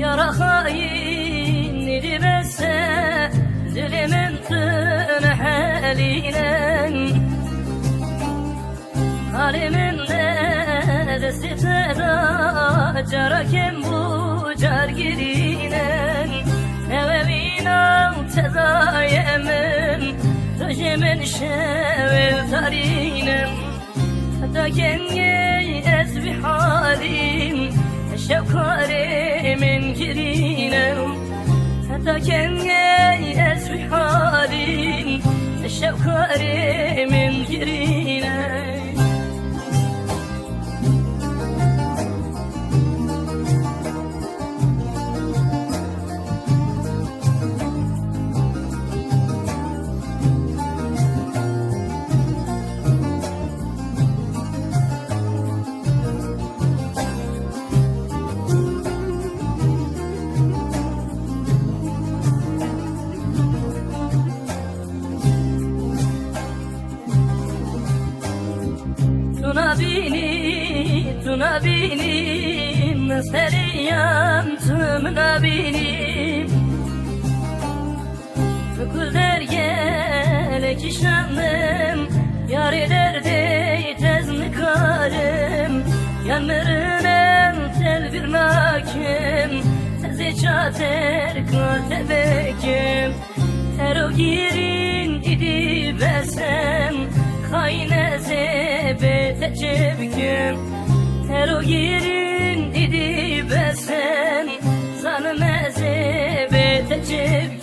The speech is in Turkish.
Yara hain idibese Dilimin tın haline Halimin neresi feda Carakem bu car girinen Evevin al tedayemin Rejimin şevil tarinem Hatta kenge ez bi halim girinem Hatta kenge ez bi halim Tuna bini, tuna bini, seriyan tımına bini. Fıkul der gel kişanım, yar eder de tez karım. Yanların en tel bir nakim, tezi çater kal tebekim. Tero girin idi besem, Kayne zebete cebkim Tero girin idi besem Zanım zebete cebkim